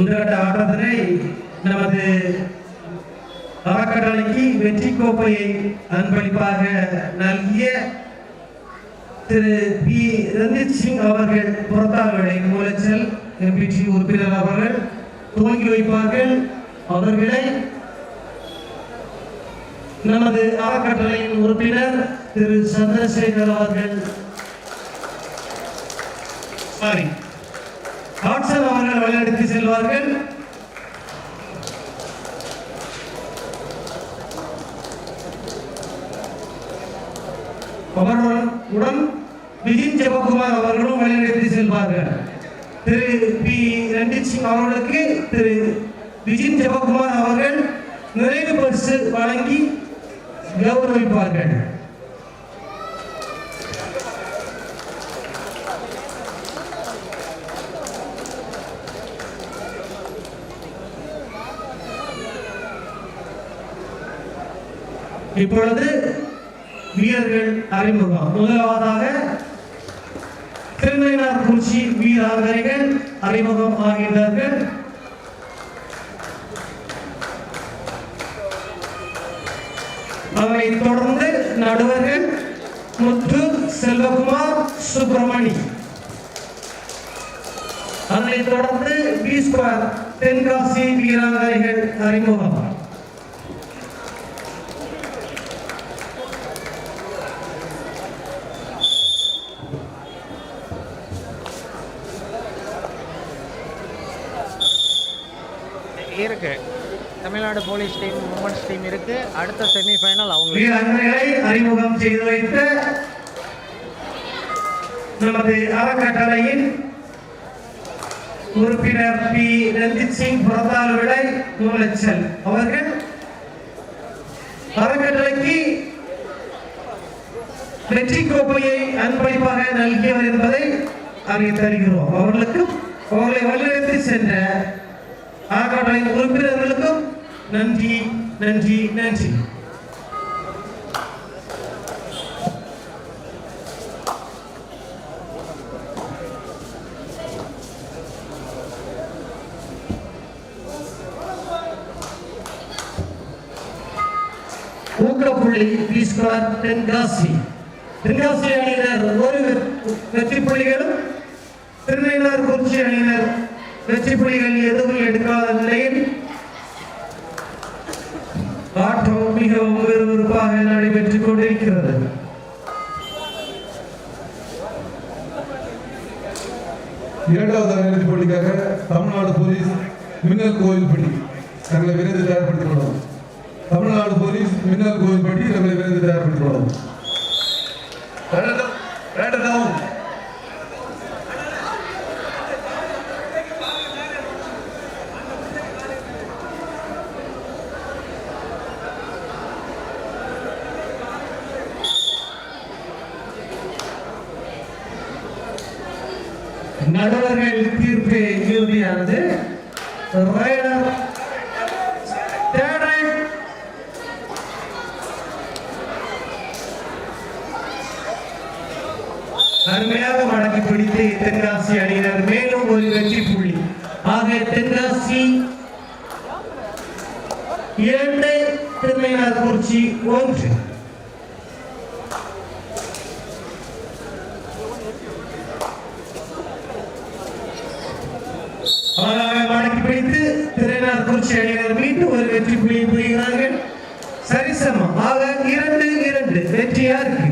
முதற்கட்ட ஆட்டத்தினை நமது அறக்கட்டளைக்கு வெற்றி கோப்பையை அன்பளிப்பாக நல்கிய திரு பி. ரஞ்சித் சிங் அவர்கள் புறத்தாவளை மூலச்சல் எம்பிடி உறுப்பினர் அவர்கள் துவங்கி வைப்பார்கள். அவர்களை நமது அறக்கட்டளையின் உறுப்பினர் திரு சந்திரசேகர் அவர்கள் சாரி வாட்சன் அவர்கள் வழிநடத்தி செல்வார்கள். அவர்களுடன் உடன் விஜின் ஜெபகுமார் அவர்களும் வழிநடத்தி செல்வார்கள். திரு பி ரஞ்சித் சிங் அவர்களுக்கு திரு விஜின் ஜெபகுமார் அவர்கள் நிறைவு பரிசு வழங்கி கௌரவிப்பார்கள். இப்பொழுது வீரர்கள் அறிமுகம். முதலாவதாக திருநெல்வேலி குறிச்சி வீராங்கனைகள் அறிமுகம் ஆகின்றார்கள். அவரை தொடர்ந்து நடுவர்கள் முத்து செல்வகுமார் சுப்பிரமணி. அதனைத் தொடர்ந்து பி ஸ்கொயர் தென்காசி வீராங்கனைகள் அறிமுகம் இருக்கு Tamil Nadu police team women's team இருக்கு. அடுத்த செமிஃபைனல் அவங்க அறிமுகம் செய்து வைத்து நமது அறக்கட்டளையின் உறுப்பினர் பி. ரஞ்சித் சிங் புறத்தால் விடை நூலச்சல் அவர்கள் அறக்கட்டளைக்கு வெற்றி கோப்பையை அன்பளிப்பாக நல்கியவர் என்பதை அறிவித்து வருகிறோம் அவர்களுக்கும் அவர்களை வழிநடத்தி சென்ற அறக்கட்டளையின் உறுப்பினர்களுக்கும் நன்றி நன்றி நன்றி. ஊக்கப்புள்ளி பீஸ்கர் தென்காசி. தென்காசி அணியினர் ஒரு வெற்றி புள்ளிகளும் திருநெல்வேலி குறிச்சி அணியினர் வெற்றி புள்ளிகள் எதுவும் எடுக்காத நிலையில் ஆட்டம் மிகவும் விறுவிறுப்பாக நடைபெற்றுக் கொண்டிருக்கிறது. இரண்டாவது அரையிறுதி போட்டிக்காக தமிழ்நாடு போலீஸ் மின்னல் கோவில்பட்டி தங்களை விரைந்து தயார்படுத்திக் கொள்ளவும். தமிழ்நாடு போலீஸ் மின்னல் கோவில்பட்டி தங்களை விரைந்து தயார்படுத்திக் கொள்ளவும். நடுவர்கள் தீர்ப்பு இறுதியானது. ரைடர் தேடை அருமையாக மடக்கி பிடித்து தென்காசி அணியினர். மேலும் ஒரு வெற்றி புள்ளி. ஆக தென்காசி இரண்டு திருநெல்வேலி குறிச்சி ஒன்று அவராக மடக்கி பிடித்து திரைநாள் குறிச்சி அணியினர் மீண்டும் ஒரு வெற்றி புள்ளியை புரிகிறார்கள் சரிசமம். ஆக இரண்டு இரண்டு வெற்றியா இருக்கு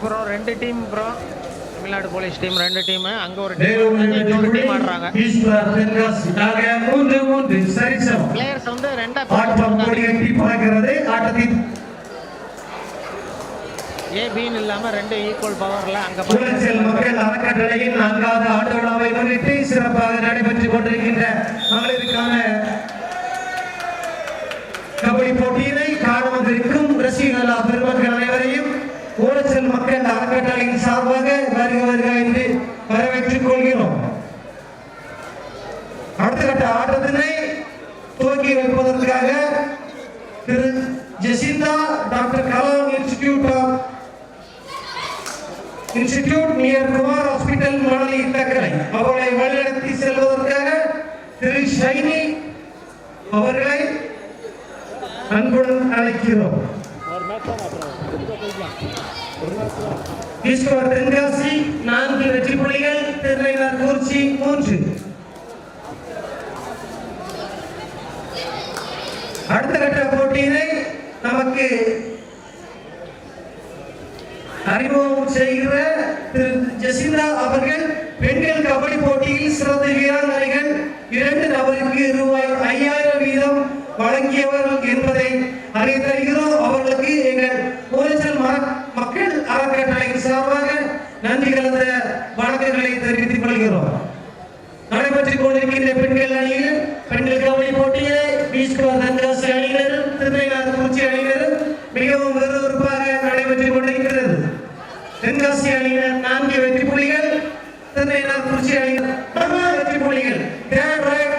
ப்ரோ ரெண்டு team bro Tamil Nadu police team ரெண்டு டீம். அங்க ஒரு டீம் இன்னொரு ஆடுறாங்க. பிளேயர்ஸ் வந்து ரெண்டா ஏ பின்னு இல்லாம ரெண்டு ஈக்குவல் பவர்ல அங்க குளச்சல் மக்கள் அறக்கட்டளையின் நான்காவது ஆண்டு விழாவை முன்னிட்டு சிறப்பாக நடைபெற்றுக் கொண்டிருக்கின்ற மகளிருக்கான கபடி போட்டியினை காண வந்திருக்கும் ரசிகர்களா பெருமக்கள் அனைவரையும் மக்கள் அறக்கட்டளையின் சார்பாக வருக வருக என்று வரவேற்றுக் கொள்கிறோம். அடுத்த கட்ட ஆட்டத்தினை துவக்கி வைப்பதற்காக Thiru Jacintha doctor Kalam institute of institute near Kumar hospital Manali தக்கரை அவர்களை வழிநடத்தி செல்வதற்காக திரு ஷைனி அவர்களை அன்புடன் அழைக்கிறோம். கிறிஸ்துவர் தென்காசி நான்கு வெற்றி புள்ளிகள் திருநெல்வேலி குறிச்சி மூன்று. அடுத்த கட்ட போட்டியினை நமக்கு அறிமுகம் செய்கிற திரு ஜெசிந்தா அவர்கள் பெண்கள் கபடி போட்டியில் சிறந்த வீராங்கனைகள் இரண்டு நபருக்கு ரூபாய் ஐயாயிரம் வீதம் வழங்கியவர்கள் என்பதை அறிவித்தருகிறோம் எங்கள் ஊரச்சல் மர- மக்கள் அறக்கட்டளையின் சார்பாக நன்றி கலந்த வணக்கங்களை தெரிவித்துக் கொள்கிறோம் நடைபெற்றுக் கொண்டிருக்கின்ற பெண்கள் அணியில் பெண்கள் கபடி போட்டியிலே ஈஸ்வர் தன்காசி அணியினரும் திருநெல்வேலி குறிச்சி அணியினரும் மிகவும் விறுவிறுப்பாக நடைபெற்றுக் கொண்டிருக்கிறது தென்காசி அணியினர் நான்கு வெற்றி புள்ளிகள் திருநெல்வேலி குறிச்சி அணியினர் நான்கு வெற்றி புள்ளிகள் Third right.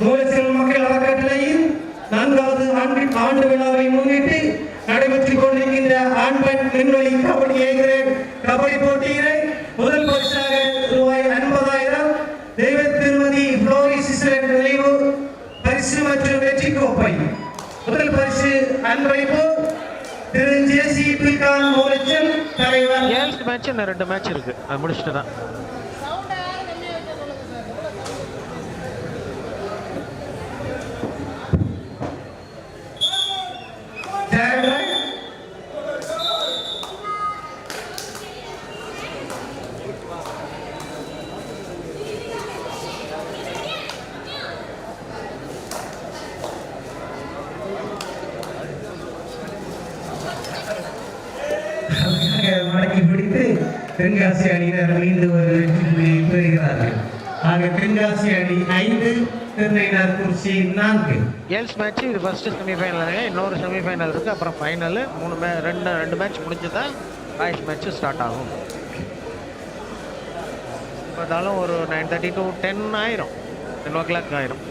மூலச்செல் மக்கள் அறக்கட்டளையின் நான்காவது ஆண்டு ஆண்டு விழாவை முன்னிட்டு நடைபெற்றுக் கொண்டிருக்கின்ற ஆண் பெண் விண்வெளி கபடி ஏ கிரேட் கபடி போட்டியினை முதல் பரிசாக ரூபாய் ஐம்பதாயிரம் தெய்வ திருமதி புளோரி சிஸ்டர் நினைவு பரிசு மற்றும் வெற்றி கோப்பை முதல் பரிசு அன்பளிப்பு திரு ஜே சி பில்கான் மூலச்சல் தலைவர். ஏழு மேட்ச் ரெண்டு மேட்ச் இருக்கு. அது முடிச்சுட்டு தான் Third right. மடக்கி பிடித்து தென்காசி அணியினர் மீண்டும் ஒரு வெற்றி புள்ளியை பெறுகிறார்கள் ஆக தென்காசி அணி ஐந்து திருநெல்வேலி குறிச்சி நான்கு கேர்ள்ஸ் மேட்ச் இது ஃபர்ஸ்ட் செமிஃபைனல் இன்னொரு செமிஃபைனல் இருக்கு அப்புறம் ஃபைனல் மூணு மே ரெண்டு ரெண்டு மேட்ச் முடிஞ்சு தான் பாய்ஸ் மேட்ச் ஸ்டார்ட் ஆகும். பார்த்தாலும் ஒரு நைன் தேர்ட்டி டு டென் ஆயிரும். டென் ஓ கிளாக் ஆயிரும்.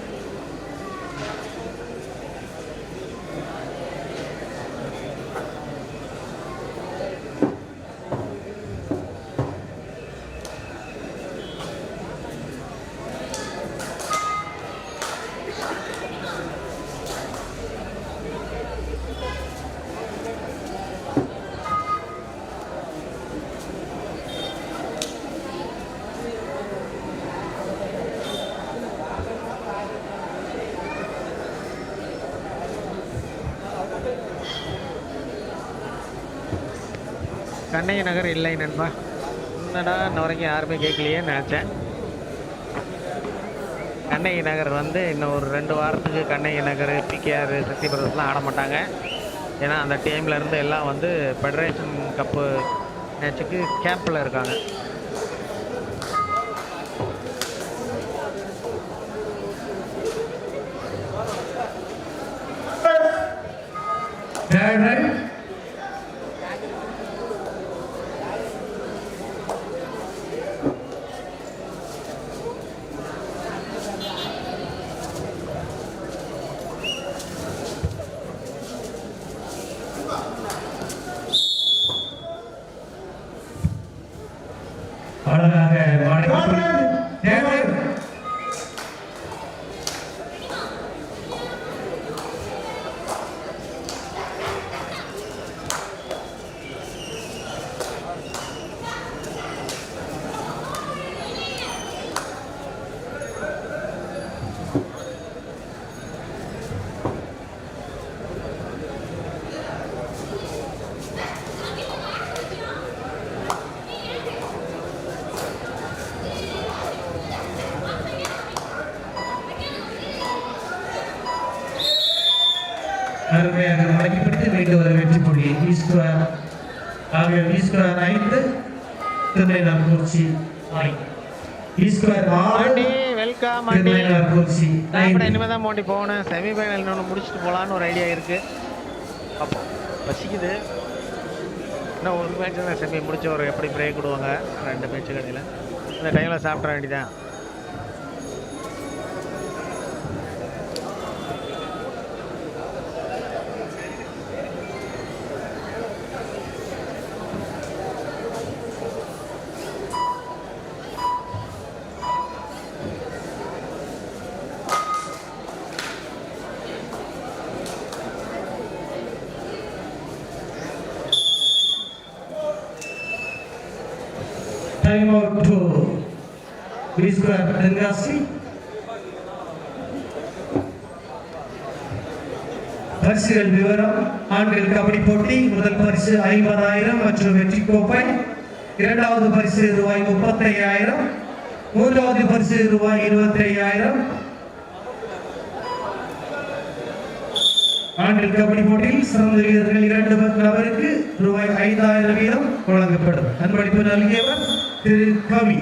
கண்ணகி நகர் இல்லை நண்பா. என்னடா இன்ன வரைக்கும் யாருமே கேட்கலையே நினச்சேன். கண்ணகி நகர் வந்து இன்னும் ஒரு ரெண்டு வாரத்துக்கு கண்ணகி நகர் பிகேஆர் சக்தி பிரதர்ஸ்லாம் ஆட மாட்டாங்க. ஏன்னா அந்த டீம்ல இருந்து எல்லாம் வந்து ஃபெடரேஷன் கப்பு மேட்சுக்கு கேம்பில் இருக்காங்க. Third right. அழகாக மடக்கி Third right. அருமையாக வழங்கப்பட்டு மீண்டும் ஒரு வெற்றி புள்ளி ஈஸ்வரர் ஆகிய ஈஸ்வரர் ஐந்து ஆறு. ஆண்டி வெல்கம் இனிமேல் தான் மோண்டி போகணும். செமிஃபைனல் இன்னொன்று முடிச்சுட்டு போகலான்னு ஒரு ஐடியா இருக்கு. அப்போ பசிக்குது இன்னும் ஒரு மேட்ச் தான் செமி முடிச்ச ஒரு எப்படி பிரேக் விடுவாங்க? ரெண்டு மேட்ச் கடையில். இந்த டைமில் சாப்பிட்ற வேண்டியதான் தென்காசி பரிசுகள் விவரம் ஆண்கள் கபடி போட்டி முதல் பரிசு ஐம்பதாயிரம் மற்றும் வெற்றி கோப்பை இரண்டாவது பரிசு ரூபாய் முப்பத்தையாயிரம் மூன்றாவது பரிசு ரூபாய் இருபத்தி ஐயாயிரம் ஆண்கள் கபடி போட்டியில் சிறந்த வீரர்கள் இரண்டு நபருக்கு ரூபாய் ஐந்தாயிரம் வீதம் வழங்கப்படும் அன்பளிப்பு நல்கியவர் திரு கவி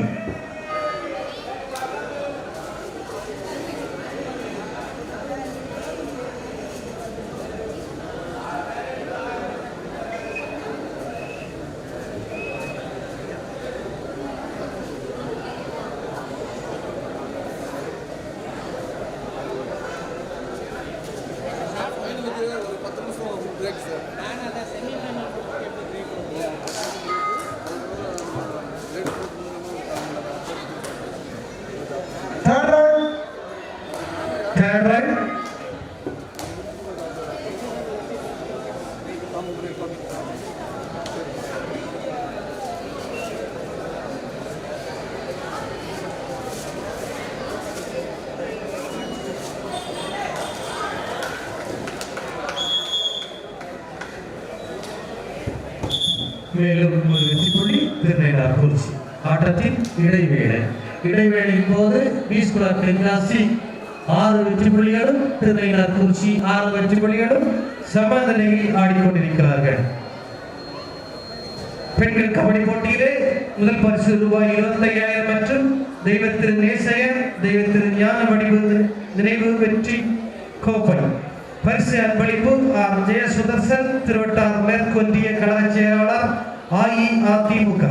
மேலும் ஒரு வெற்றி புள்ளி திருநெல்வேலி குறிச்சி ஆட்டத்தின் இடைவேளை. இடைவேளையின் போது பீஸ்குலர் தென்காசி ஆறு வெற்றி புள்ளிகளும் திருநெல்வேலி குறிச்சி ஆறு வெற்றி புள்ளிகளும் சமநிலையில் ஆடிக்கொண்டிருக்கிறார்கள். பெண்கள் கபடி போட்டியிலே முதல் பரிசு ரூபாய் இருபத்தையாயிரம் மற்றும் தெய்வத்திரு திரு நேசையர் ஞான வடிவு நினைவு வெற்றி கோப்பை. பரிசு அன்பளிப்பு ஆர் ஜெய சுதர்சன் திருவட்டார் மேற்கொன்றிய கழக செயலாளர் அஇஅதிமுக.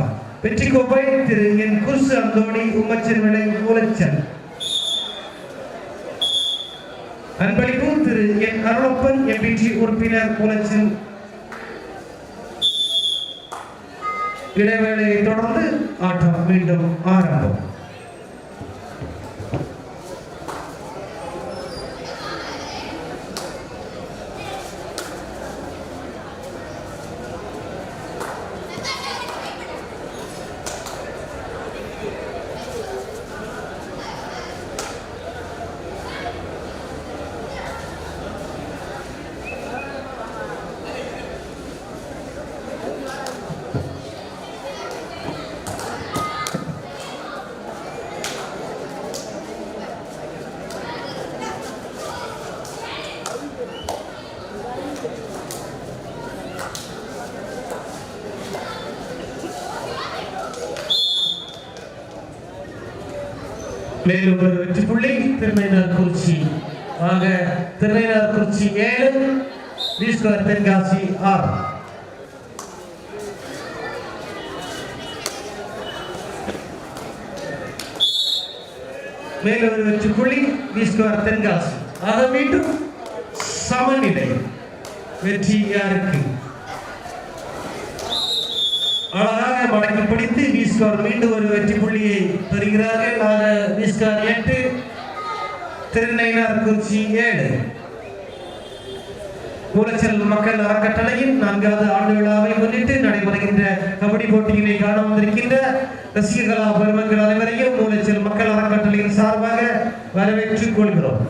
வெற்றி கோப்பை திரு என் குர்சு அந்தோணி உம்மச்சன் விளை மூலச்சன் அன்பளிப்பு திரு என் அருளப்பன் எம்பிடி உறுப்பினர் மூலச்சன் இடைவேளையை தொடர்ந்து ஆட்டம் மீண்டும் ஆரம்பம். மேலும் ஒரு வெற்றி புள்ளி திருநெய்னார் குறிச்சி ஆக திருநெய்னார் குறிச்சி ஏழு ஈஸ்வர் தென்காசி ஆறு மேலும் ஒரு வெற்றி புள்ளி ஈஸ்வர் தென்காசி. ஆக மீண்டும் சமநிலை. வெற்றி யாருக்கு அழகாக மடக்கி பிடித்து வீஸ்கார் மீண்டும் ஒரு வெற்றி புள்ளியை பெறுகிறார்கள் ஆக வீஸ்கார் எட்டு திருநெய்னார் குறிச்சி ஏழு. மூலச்சல் மக்கள் அறக்கட்டளையின் நான்காவது ஆண்டு விழாவை முன்னிட்டு நடைபெறுகின்ற கபடி போட்டியினை காண வந்திருக்கின்ற ரசிகர்களா பெருமக்கள் அனைவரையும் மூலச்சல் மக்கள் அறக்கட்டளையின் சார்பாக வரவேற்றுக் கொள்கிறோம்.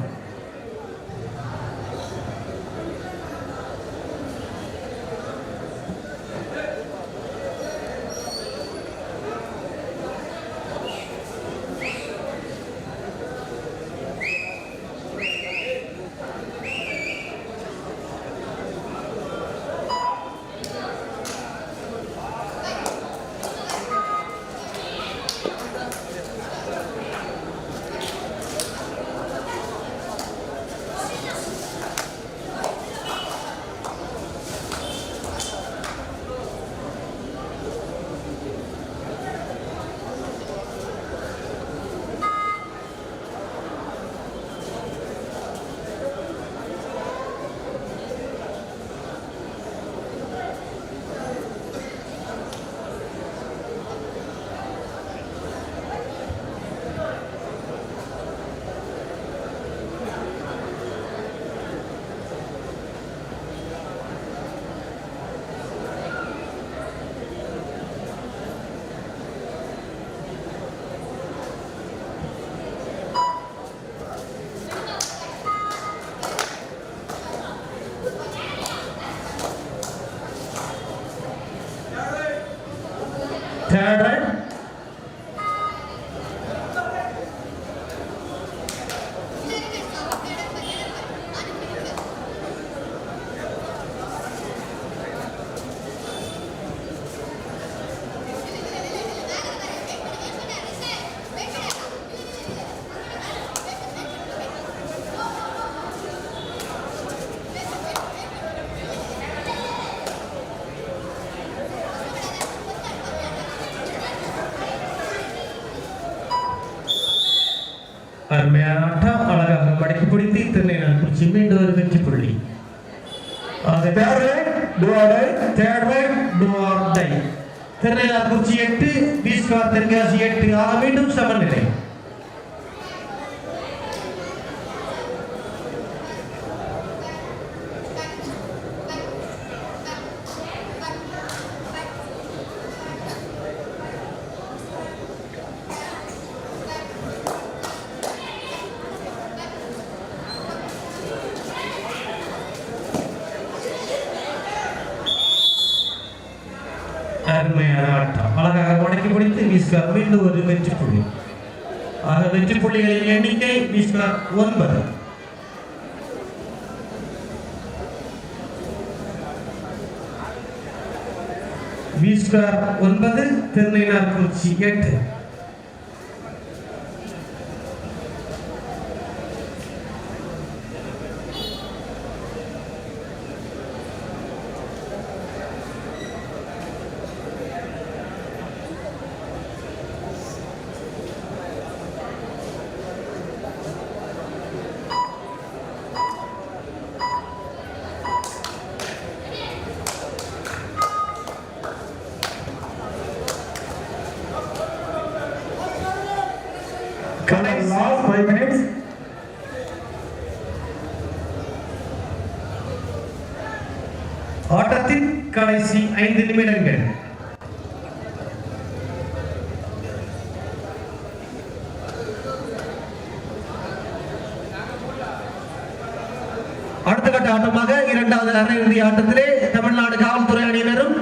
அருமையான அழகாக மடக்கி பிடித்து திருநெல்வேலி குறிச்சி மீண்டும் ஒரு வெற்றி புள்ளி. திருநெல்வேலி குறிச்சி எட்டு பீஸ்கார் தென்காசி எட்டு ஆக மீண்டும் சமநிலை. அருமையான ஆட்டம் அழகாக முடக்கி பிடித்து வீஸ்கார் மீண்டும் ஒரு வெற்றி புள்ளி ஆக வெற்றி புள்ளிகளின் எண்ணிக்கை வீஸ்கார் ஒன்பது. வீஸ்கார் ஒன்பது திருநெல்வேலி குறிச்சி எட்டு. கடைசி five minutes. ஆட்டத்தின் கடைசி ஐந்து நிமிடங்கள் அடுத்த கட்ட ஆட்டமாக இரண்டாவது அரையிறுதி ஆட்டத்திலே தமிழ்நாடு காவல்துறை அணியினரும்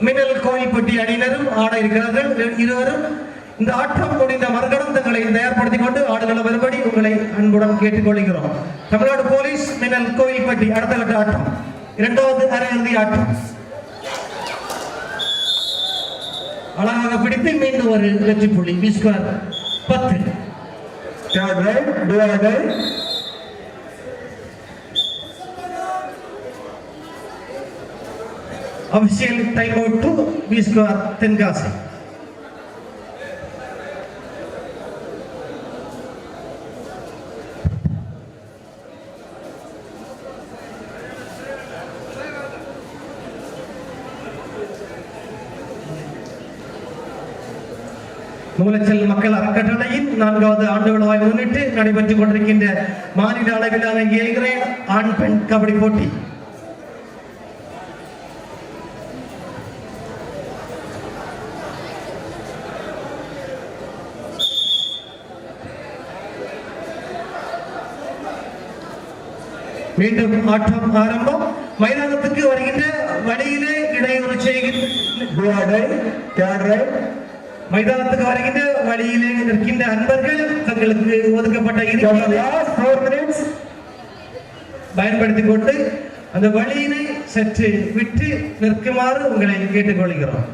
மின்னல் கோயில்பட்டி அணியினரும் ஆட இருக்கிறார்கள் இருவரும் இந்த ஆட்டம் முடிந்த மறுகணம் தங்களை தயார்படுத்திக் கொண்டு ஆடுகள வரும்படி உங்களை அன்புடன் கேட்டுக்கொள்கிறோம். தமிழ்நாடு போலீஸ் மின்னல் கோயில்பட்டி அடுத்த கட்ட ஆட்டம். இரண்டாவது அரையிறுதி ஆட்டம். அழகாக பிடித்து மீண்டும் ஒரு வெற்றி புள்ளி. விஸ்கர் பத்து. அபிஷியல் டைம் அவுட் டு விஸ்கர் தென்காசி மூலச்சல் மக்கள் அக்கட்டளையின் நான்காவது ஆண்டு விழாவை முன்னிட்டு நடைபெற்றுக் கொண்டிருக்கின்ற மாநில அளவிலான ஏ ஆண் பெண் கபடி போட்டி. மீண்டும் ஆட்டம் ஆரம்பம். மைதானத்துக்கு வருகின்ற வழியிலே இடையூறு செய்கின்ற மைதானத்துக்கு வருகின்ற வழியிலே நிற்கின்ற அன்பர்கள் தங்களுக்கு ஒதுக்கப்பட்ட இருக்கையை. பயன்படுத்திக் கொண்டு அந்த வழியினை சற்று விட்டு நிற்குமாறு உங்களை கேட்டுக்கொள்கிறோம்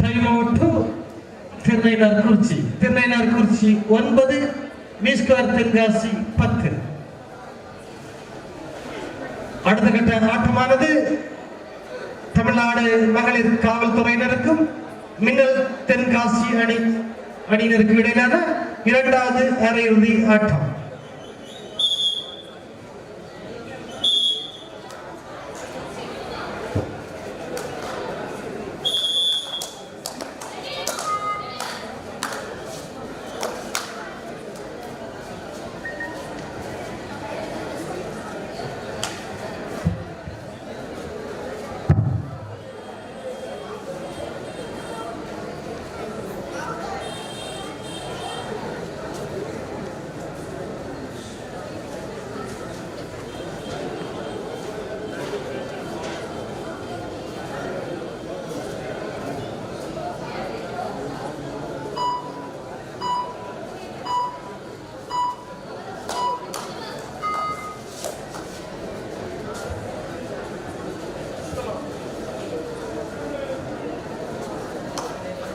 time out to Tirunelveli Kurichi. Tirunelveli Kurichi ஒன்பது மீஸ்கார் தென்காசி பத்து. அடுத்த கட்ட ஆட்டமானது தமிழ்நாடு மகளிர் காவல்துறையினருக்கும் மின்னல் தென்காசி அணி அணியினருக்கு இடையிலான இரண்டாவது அரையிறுதி ஆட்டம்.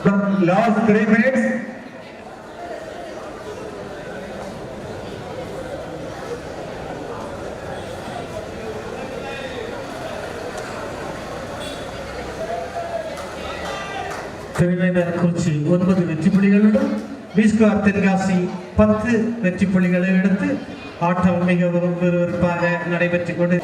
Last three minutes. Tirunelveli Kurichi ஒன்பது வெற்றி புள்ளிகளுடன் பீஸ்கார் தென்காசி பத்து வெற்றி புள்ளிகளை எடுத்து ஆட்டம் மிகவும் விறுவிறுப்பாக நடைபெற்றுக் கொண்டு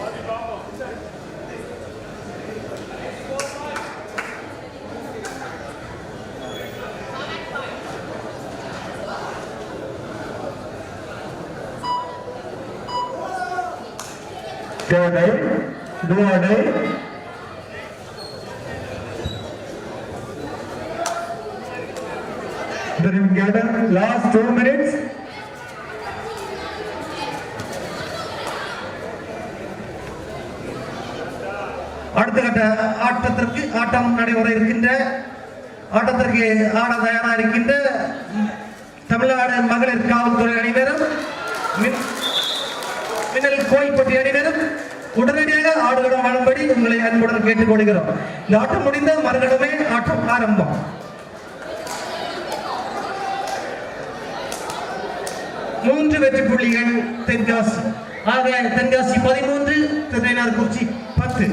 Do or die. Do or last two minutes. அடுத்த கட்ட ஆட்டத்திற்கு ஆட்டம் நடைபெற இருக்கின்ற ஆட்டத்திற்கு ஆட தயாராக இருக்கின்ற தமிழ்நாடு மகளிர் காவல்துறை அணியினரும் மின்னல் கோயில்பட்டி அணியினரும் உடனடியாக ஆடுகளம் வரும்படி உங்களை அன்புடன் கேட்டுக்கொள்கிறோம் இந்த ஆட்டம் முடிந்த மறுகடமே ஆட்டம் ஆரம்பம். மூன்று வெற்றி புள்ளிகள் தென்காசி. ஆக தென்காசி பதிமூன்று திருநெல்வேலி குறிச்சி பத்து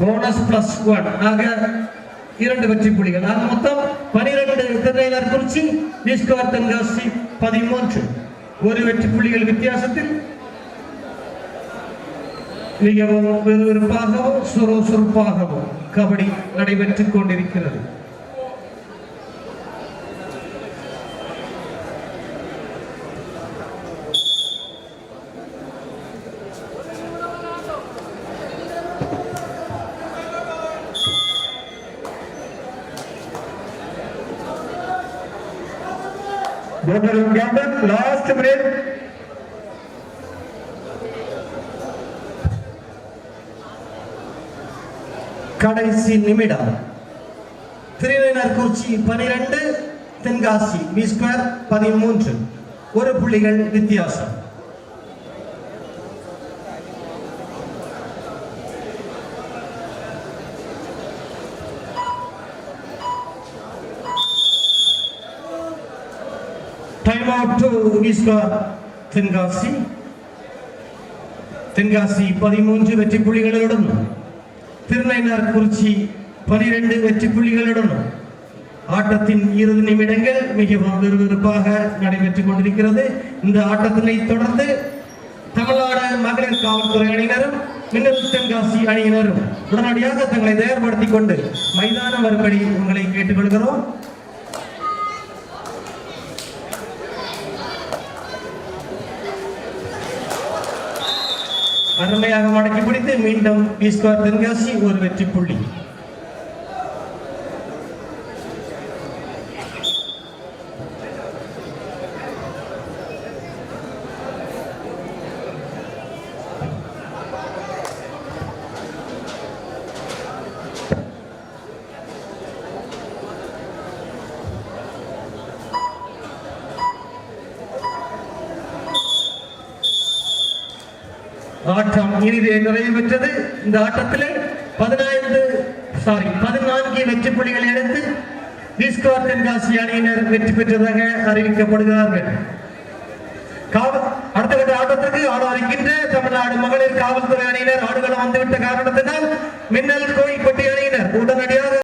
போனஸ் பிளஸ் ஒன் ஆக இரண்டு வெற்றி புலிகள். ஆக மொத்தம் பனிரெண்டு திருநெல்வேலி குறிச்சி நிஸ்கோர் தென்காசி பதிமூன்று. ஒரு வெற்றி புள்ளிகள் வித்தியாசத்தில் மிகவும் விறுவிறுப்பாகவும் சுறுசுறுப்பாகவும் கபடி நடைபெற்றுக் கொண்டிருக்கிறது. Both the last minute. கடைசி நிமிடம். திருநெல்வேலி குறிச்சி பனிரெண்டு தென்காசி பி ஸ்கொயர் பதிமூன்று. ஒரு புள்ளிகள் வித்தியாசம். டைம் தென்காசி தென்காசி பதிமூன்று வெற்றி புள்ளிகளுடன் திருநைனார் குறிச்சி பனிரெண்டு வெற்றி புள்ளிகளுடன் ஆட்டத்தின் இறுதி நிமிடங்கள் மிகவும் விறுவிறுப்பாக நடைபெற்றுக் கொண்டிருக்கிறது இந்த ஆட்டத்தினை தொடர்ந்து தமிழ்நாடு மகளிர் காவல்துறை அணியினரும் மின்னல் தென்காசி அணியினரும் உடனடியாக தங்களை தயார்படுத்திக் கொண்டு மைதான வரும்படி உங்களை கேட்டுக்கொள்கிறோம் அருமையாக மடக்கி பிடித்து மீண்டும் பீஸ்கோர் தென்காசி ஒரு வெற்றி புள்ளி. இது நிறைவு பெற்றது. இந்த ஆட்டத்தில் பதினைந்து சாரி பதினான்கு வெற்றி புள்ளிகளை எடுத்து விஸ்கோர் தென்காசி அணியினர் வெற்றி பெற்றதாக அறிவிக்கப்படுகிறார்கள். காவல் அடுத்த கட்ட ஆட்டத்திற்கு ஆட வருகின்ற தமிழ்நாடு மகளிர் காவல்துறை அணியினர் ஆடுகளம் வந்துவிட்ட காரணத்தினால் மின்னல் கோயில்பட்டி